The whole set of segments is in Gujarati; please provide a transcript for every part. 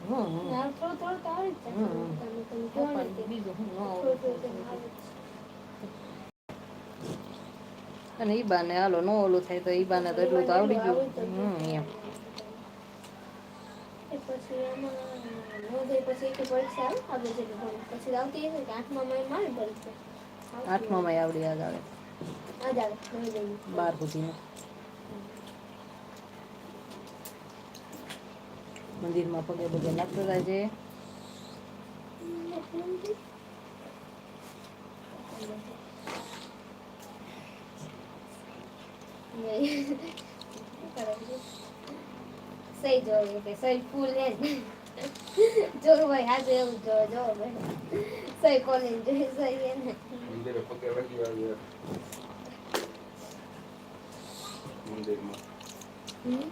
હું? ન થોડું આવડતું થોડું તો આવે જ. અને ઈ બાને હાલો નો ઓલું થાય તો ઈ બાને તો એટલું તો આવડી ગયું. હમ એમ. પછી એમાં નવોદય પછી એક પરીક્ષા આવે આપણે જેટલું ભણ્યું. પછી આવતી હશે કે આઠમા માં મારી પરીક્ષા આવતી આઠમામાં આવડી યાદ આવે આ જ આવે નવોદયની. બાર સુધીનું મંદિરમાં પગે પગે લાગતો જાય છે નહીં. સહી જોવે કે સહી ફૂલ હે ને. ભાઈ આજે એવું જો જો ભાઈ સહી કોલેજ જોઈ સહી એને. મંદિરે પગે લાગી આવે મંદિરમાં. હમ?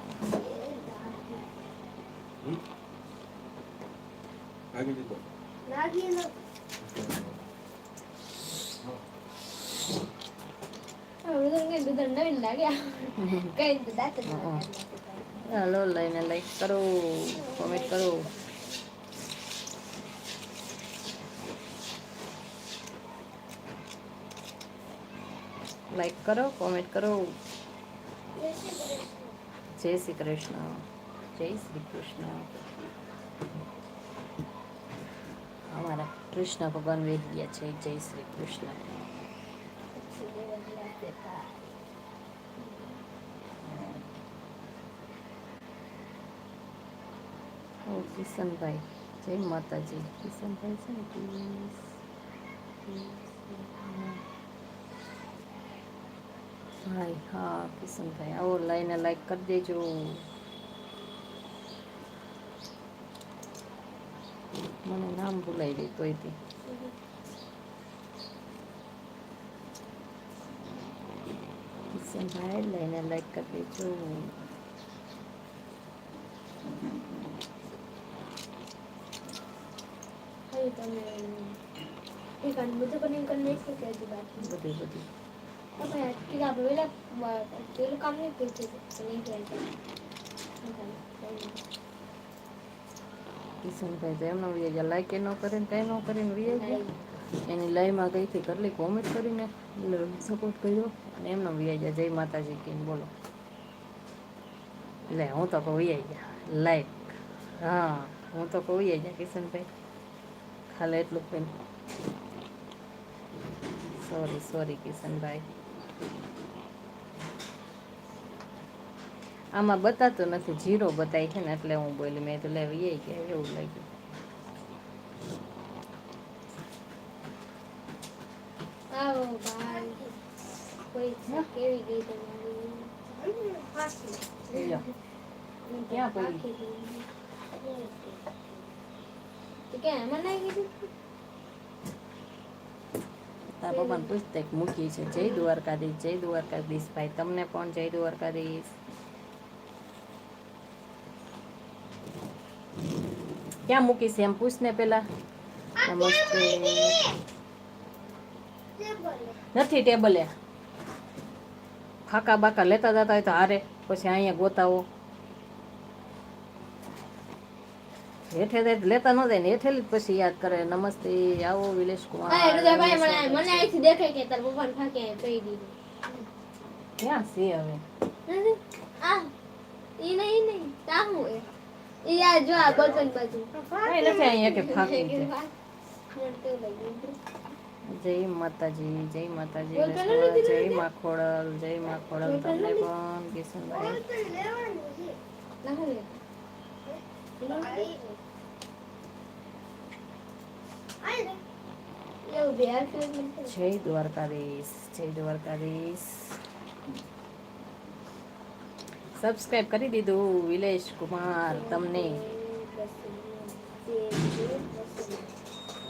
આગળ દીધો લાગી નો લાગ્યા. કઈ દાંત લઈને લાઈક કરો કોમેન્ટ કરો. લાઈક કરો કોમેન્ટ કરો. જય શ્રી કૃષ્ણ. જય શ્રી કૃષ્ણ. અમારા કૃષ્ણ ભગવાન વેહી ગયા છે. જય શ્રી કૃષ્ણ. કિશનભાઈ જય માતાજી. કિશનભાઈ છે ને please, ભાઈ હા કિશનભાઈ આવો લઈને લાઈક કરી દેજો. મને નામ ભૂલાઈ ગઈ તોયથી. કિશનભાઈ લઈને લાઈક કરી દેજો. તમે એક બધું કરીને કરી નાખ્યું કે બાકી? બધું બધું. કિશનભાઈ તો એમનો ગયા. લાઈક એનો કરીને કરે ને કંઈ ન કરીને ગયા. એની લાઈમાં હતી કેટલી કોમેન્ટ કરીને સપોર્ટ કર્યો અને એમનો ગયા. જય માતાજી કહીને બોલો. લે હું તો કહું ગયા. લાઈક હા, હું તો કહું ગયા કિશનભાઈ ખાલી એટલું કહીને. સોરી સોરી કિશનભાઈ આમાં બતાતું નથી જીરો બતાય છે ને એટલે હું બોલી મેં તો લેવી એ કે એવું લાગ્યું. આવો ભાઈ કોઈ કેવી ગઈ તમારી? ક્યાં પડી? કે એમાં નાખી દીધું? તાર પપ્પાને પુસ્તક મૂકી છે. જય દ્વારકાધીશ જય દ્વારકાધીશ ભાઈ. તમને પણ જય દ્વારકાધીશ? ક્યાં મૂકી છે એમ પૂછ ને પેલા. નમસ્તે. નથી ટેબલે. ફાકા બાકા લેતા જતા હોય તો હારે. પછી અહીંયા ગોતાવો. હેઠે લેતા ન જાય ને હેઠેલી જ પછી યાદ કરે નમસ્તે આવો વિલેશ કુમાર. મને. અહીંથી દેખાય કે તાર પપ્પાને ફાકે કહી દીધું. ક્યાં છે હવે? આ ઈ નહીં નહીં. તા એ? ઈ આ જો આ બટન બાજુ. કઈ નથી અહીંયા કે ફાંકી છે. મને તો લાગ્યું. જય માતાજી જય માતાજી જય? ખોડલ જય માં ખોડલ. તમને પણ કિશનભાઈ. જય દ્વારકાધીશ જય દ્વારકાધીશ. સબસ્ક્રાઇબ કરી દીધું, વિલેશ કુમાર, તમને.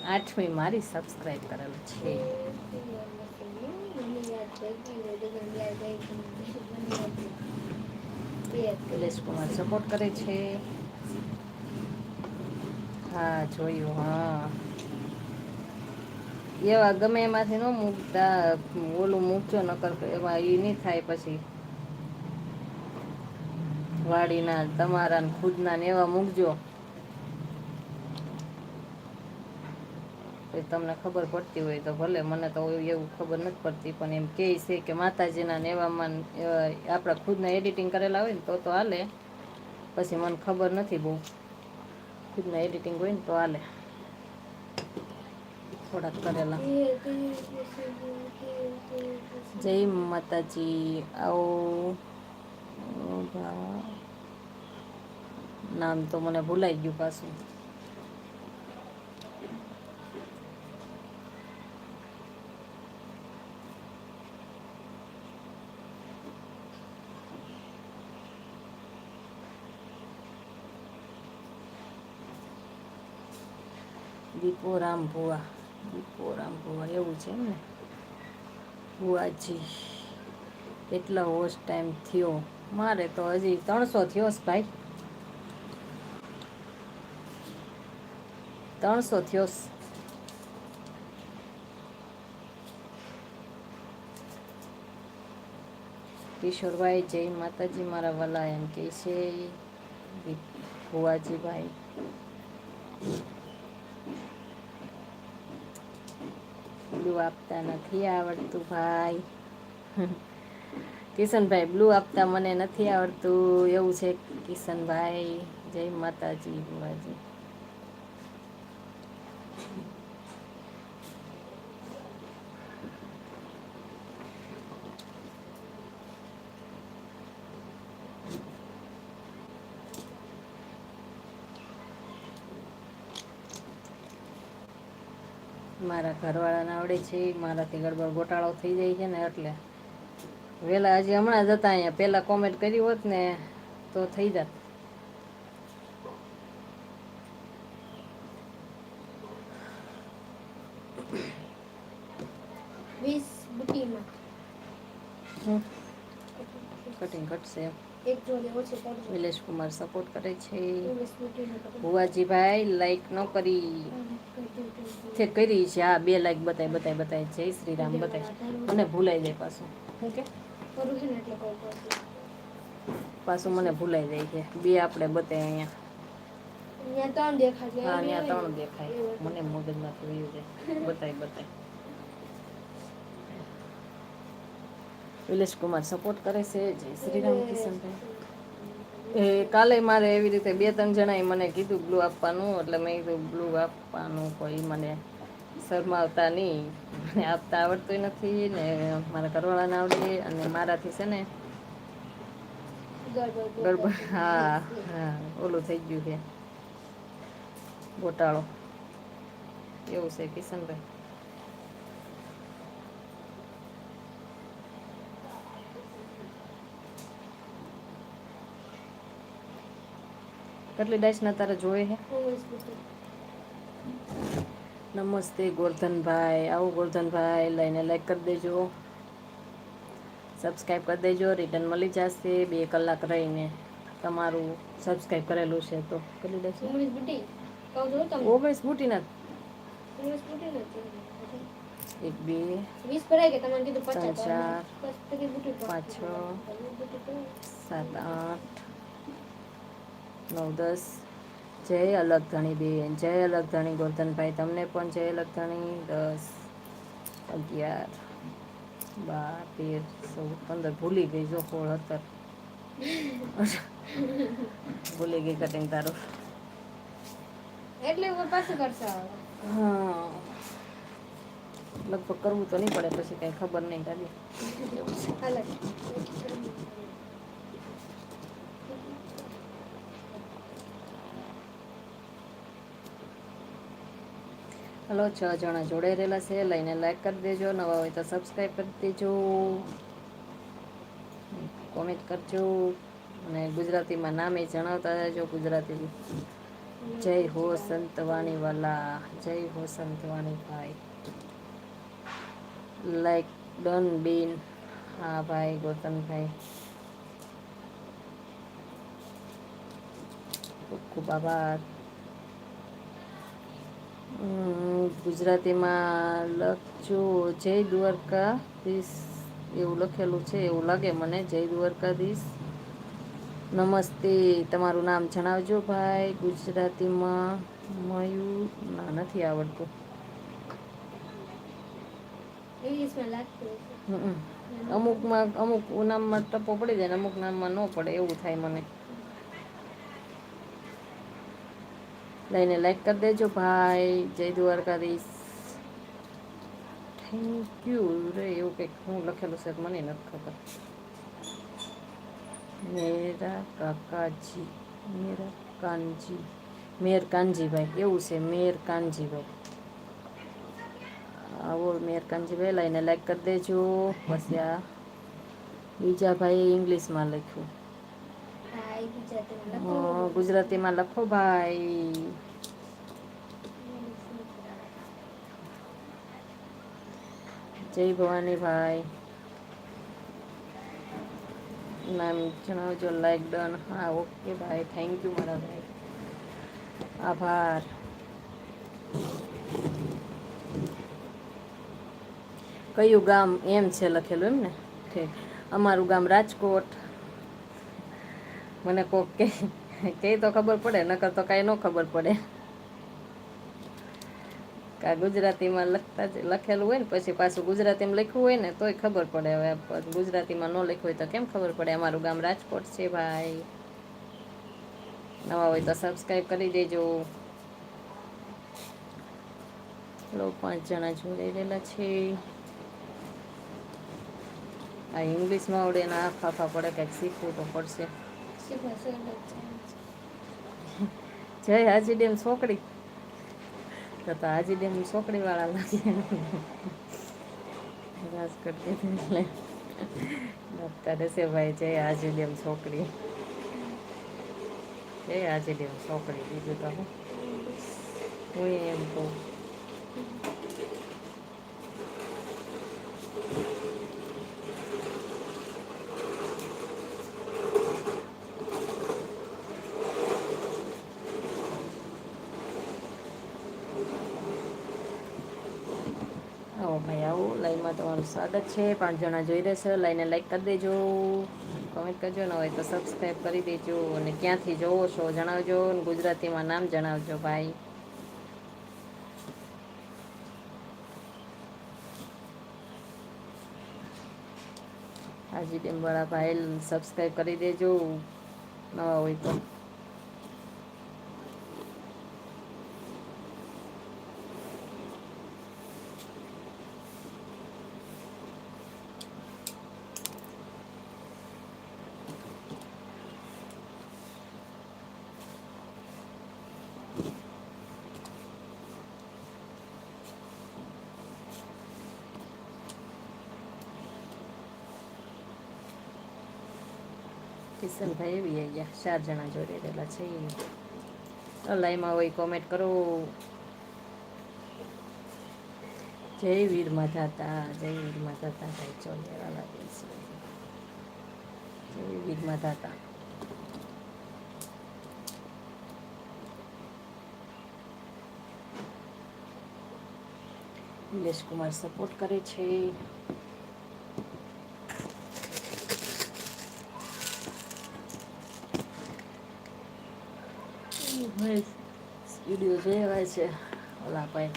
આઠમી મારી સબસ્ક્રાઇબ કરેલ છે. વિલેશ કુમાર સપોર્ટ કરે છે. હા, જોયું, હા. એવા ગમે એમાંથી ન મૂકતા, ઓલું મૂકજો, નકર એમાં એ નહીં થાય પછી. વાડીના તમારા ને ખુદના ને એવા મૂકજો. તમને ખબર પડતી હોય તો ભલે, મને તો એવું ખબર નથી પડતી, પણ એમ કહે છે કે માતાજીના ને એવામાં એવા આપણા ખુદના એડિટિંગ કરેલા હોય ને તો તો હાલે. પછી મને ખબર નથી બહુ. ખુદના એડિટિંગ હોય ને તો હાલે. થોડાક કરેલા. જય માતાજી. આવો. નામ તો મને ભૂલાઈ ગયું પાછું. દીપો રામ ભુવા દીપો રામ ભુવા, એવું છે એમ ને? ભુવાજી, એટલો હોશ ટાઈમ થયો. મારે તો હજી ત્રણસો થયો છે ભાઈ. ત્રણસો થયો કિશોરભાઈ, જય માતાજી, મારા વલા એમ કે છે. ભુવાજીભાઈ બ્લુ આપતા નથી આવડતું ભાઈ. કિશનભાઈ બ્લુ આપતા મને નથી આવડતું. એવું છે કિશનભાઈ. જય માતાજી બુવાજી મારા ઘરવાળાને આવડે છે મારાથી ગડબડ ગોટાળો થઈ જાય છે ને એટલે. વહેલા હજી હમણાં જતા અહીંયા. પહેલાં કોમેન્ટ કરી હોત ને તો થઈ જાત. કટિંગ કટશે વિલેશ કુમાર સપોર્ટ કરે છે. ભુવાજીભાઈ લાઈક ન કરી. છે કરી છે. આ બે લાઈક બતાય બતાય બતાય જય શ્રી રામ બતાય મને ભૂલાઈ જાય પાછું. શું કે કરું છે ને એટલે કહું છું પાછું મને ભૂલાઈ જાય છે. બે આપણે બતાય અહીંયા. ત્રણ હા ત્યાં ત્રણ દેખાય. એવું. મને મગજમાં થયું છે બતાય બતાય. વિલેશ કુમાર સપોર્ટ કરે છે. જય શ્રી રામ કિશનભાઈ. એ કાલે મારે એવી રીતે બે ત્રણ જણાએ મને કીધું બ્લુ આપવાનું. એટલે મેં કીધું બ્લુ આપવાનું કોઈ મને શરમાવતા નહીં મને આપતા આવડતું નથી ને મારા ઘરવાળાને આવડે અને મારાથી છે ને ગડબડ હા હા ઓલું થઈ ગયું છે. ગોટાળો. એવું છે કિશનભાઈ. કેટલી ડાઈસના તારે જોઈએ છે. નમસ્તે ગોરધનભાઈ આવો ગોરધનભાઈ લઈને લાઈક કરી દેજો સબસ્ક્રાઈબ કરી દેજો રિટર્ન મળી જશે બે કલાક રહીને તમારું સબસ્ક્રાઈબ કરેલું છે તો કરી ડાઈસ ઓગણીસ બુટી નથી એક બે ત્રણ, ચાર, પાંચ, છ. સાત આઠ નવ દસ જય અલગ ધણી બેન જય અલગ ધણી ગોરધનભાઈ તમને પણ જય અલગ ધણી દસ અગિયાર બાર તેર ચૌદ પંદર ભૂલી ગઈ જો સોળ સત્તર ભૂલી ગઈ કટિંગ તારું. એટલે પાછું કરશે હા. લગભગ કરવું તો નહીં પડે પછી કાંઈ ખબર નહીં કાઢી. હાલો, છ જણા જોડાઈ રહેલા છે. લઈને લાઈક કરી દેજો. નવા હોય તો સબસ્ક્રાઈબ કરી દેજો. કોમેન્ટ કરજો. અને ગુજરાતીમાં નામે જણાવતા રહેજો. ગુજરાતી જય હો સંતવાણી વાલા જય હો સંતવાણી ભાઈ લાઈક ડન બીન હા, ભાઈ ગૌતમભાઈ ખૂબ ખૂબ આભાર. ગુજરાતીમાં લખજો જય દ્વારકાધીશ. એવું લખેલું છે એવું લાગે મને. જય દ્વારકાધીશ. નમસ્તે તમારું નામ જણાવજો ભાઈ. ગુજરાતીમાં મયું ના નથી આવડતું. અમુકમાં અમુક નામમાં ટપો પડી જાય ને અમુક નામમાં ન પડે. એવું થાય મને. લઈને લાઈક કરી દેજો. ભાઈ જય દ્વારકાધીશ. થેન્ક યુ રે એવું કંઈક હું લખેલું છે, મને નથી ખબર. મેરા કાકાજી. મેરા કાનજી. મેર કાનજીભાઈ. એવું છે, મેર કાનજીભાઈ. આવો, મેર કાનજીભાઈ, લઈને લાઈક કરી દેજો. બસ આ બીજા ભાઈએ ઇંગ્લિશમાં લખ્યું. હા ગુજરાતીમાં લખો. ગુજરાતીમાં લખો ભાઈ. જય ભવાની ભાઈ. નામ જણાવજો લાઈક ડન હા ઓકે ભાઈ થેન્ક યુ મારા ભાઈ. આભાર. કયું ગામ એમ છે લખેલું એમ ને ઠીક. અમારું ગામ રાજકોટ. મને કોક કે કે તો ખબર પડે, નકર તો કાંઈ ન ખબર પડે. કા ગુજરાતીમાં લખતા લખેલું હોય ને, પછી પાછું ગુજરાતીમાં લખ્યું હોય ને, તોય ખબર પડે હવે ગુજરાતીમાં ન લખ્યું હોય તો કેમ ખબર પડે? અમારું ગામ રાજકોટ છે ભાઈ. નવા હોય તો સબસ્ક્રાઈબ કરી દેજો. લો, પાંચ જણા જોડાઈ રહેલા છે. આ ઇંગ્લિશમાં આવડે ને આ આફા પડે, કંઈક શીખવું તો પડશે. જય હાજી ડેમ છોકરી. તો તો હાજી ડેમ છોકરી વાળા લાગે ભાઈ જય હાજી ડેમ છોકરી. જય હાજી ડેમ છોકરી, બીજું તો હું એમ કહું આવો ભાઈ આવો લાઈવમાં તમારું સ્વાગત છે. પાંચ જણા જોઈ રહેશે. લાઈને લાઈક કરી દેજો. કમેન્ટ કરજો. ને હોય તો સબસ્ક્રાઈબ કરી દેજો. અને ક્યાંથી જોવો છો જણાવજો. અને ગુજરાતીમાં નામ જણાવજો ભાઈ. હાજી ડેમવાળા ભાઈ સબસ્ક્રાઈબ કરી દેજો. નવા હોય તો. કિશનભાઈ એવી આવી ચાર જણા જોડે રહેલા છે. લાઈમાં હોય કોમેન્ટ કરો. જય વીર માધાતા જય વીર માધાતા ભાઈ ચોલ લેવા લાગે છે જય વીર માધાતા નિલેશ કુમાર સપોર્ટ કરે છે. ભાઈ વીડિયો જોયા છે ઓલા ભાઈ?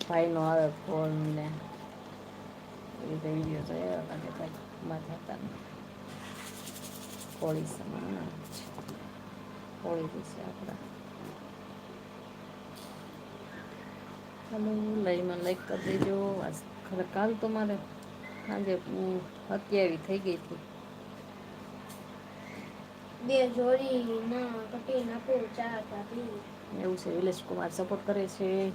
ભાઈનો આવે ફોન ને. રીતે વીડિયો જોયા લાગે ભાઈ માથા હતા કોળી સમાન હોળી વિશે આપણા. હાલો લાઈવમાં લાઈક કરી દેજો. આજ ખરે કાલ તો મારે સાંજે અત્યાવી થઈ ગઈ હતી બે જોડી ના કટી નાખો ચાર કાપી એવું છે વિલેશ કુમાર સપોર્ટ કરે છે.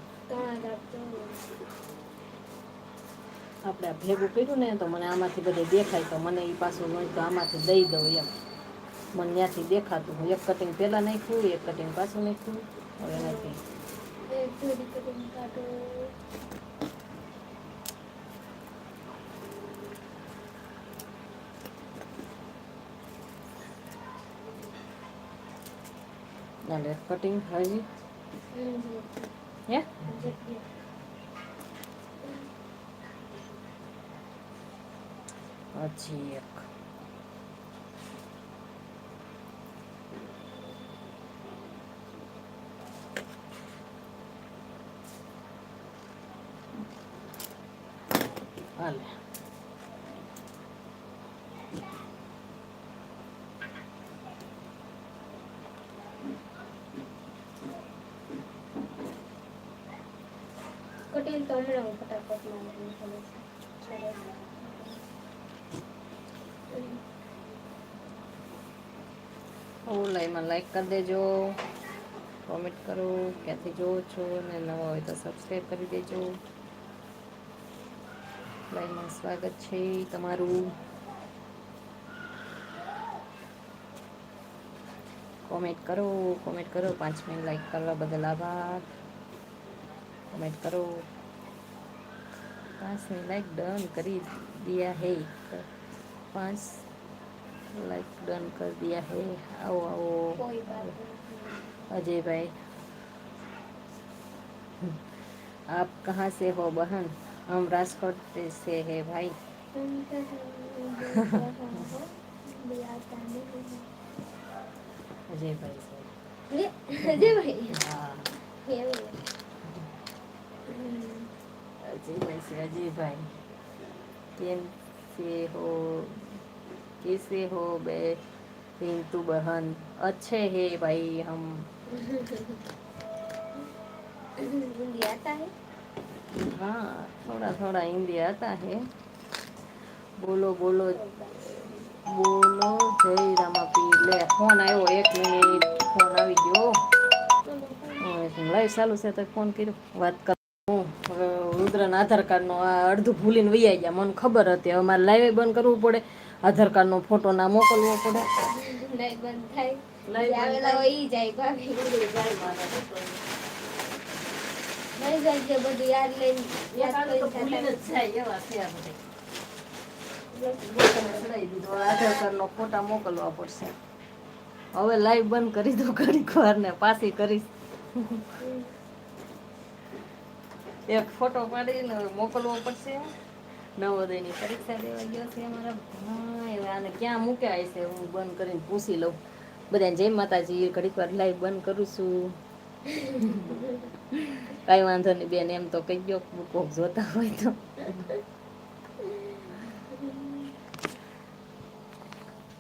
આપણે ભેગું કર્યું ને તો મને આમાંથી બધે દેખાય તો મને એ પાછું હોય તો આમાંથી દઈ દઉં એમ. મને ત્યાંથી દેખાતું હું એક કટિંગ પહેલાં નાખ્યું એક કટિંગ પાછું નાખ્યું. હવે એનાથી એક જોડી કટી કાઢો એટલે કટિંગ કટિંગ તો હમણાં હું ફટાફટ મારી નાખું છું. ઓલાઈમાં લાઈક કરી દેજો. કોમેન્ટ કરો, ક્યાંથી જોવો છો ને નવા હોય તો સબસ્ક્રાઈબ કરી દેજો. લાઈવમાં સ્વાગત છે તમારું. કોમેન્ટ કરો કોમેન્ટ કરો. પાંચ મિનિટ લાઈક કરવા બદલ આભાર. કોમેન્ટ કરો. પાંચની લાઈક ડન કરી દિયા હે. પાંચ લાઈક ડન કરી દિયા હે. આવો આવો. અજયભાઈ. આપ કહા સે હો બહન? હમ રાજકોટ સે હે ભાઈ. અજયભાઈ અજયભાઈ? હા. भाई तुम तो देख रहा हो, भी आता नहीं अजय भाई से है. લે, અજય ભાઈ हाँ એવું. હમ. अजय भाई से अजय भाई केम से हो कैसे हो बे पिंटू बहन अच्छे है भाई हम हिंदी आता है हाँ थोड़ा थोड़ा हिंदी आता है बोलो बोलो બોલો જય રામાપી લે ફોન આવ્યો એક મિનિટ ફોન આવી ગયો લાઈવ ચાલુ છે તો ફોન કર્યો વાત કર રુદ્રના આધાર કાર્ડનો આ અડધું ભૂલીને વૈયા ગયા. મને ખબર હતી. હવે મારે લાઈવ બંધ કરવું પડે. આધાર કાર્ડનો ફોટો ના મોકલવો પડે. આધાર કાર્ડનો ફોટા મોકલવા પડશે. હવે લાઈવ બંધ કરી દો ઘડીક વાર ને પાછી કરીશ. એક ફોટો પાડીને મોકલવો પડશે. નવોદયની પરીક્ષા દેવા ગયો છે અમારા ભાઈ. આને ક્યાં મૂક્યા છે? હું બંધ કરીને પૂછી લઉં. બધા જય માતાજી, ઘડીક વાર લાઈવ બંધ કરું છું. કાંઈ વાંધો નહીં બેન, એમ તો કહી ગયો કોક જોતા હોય તો.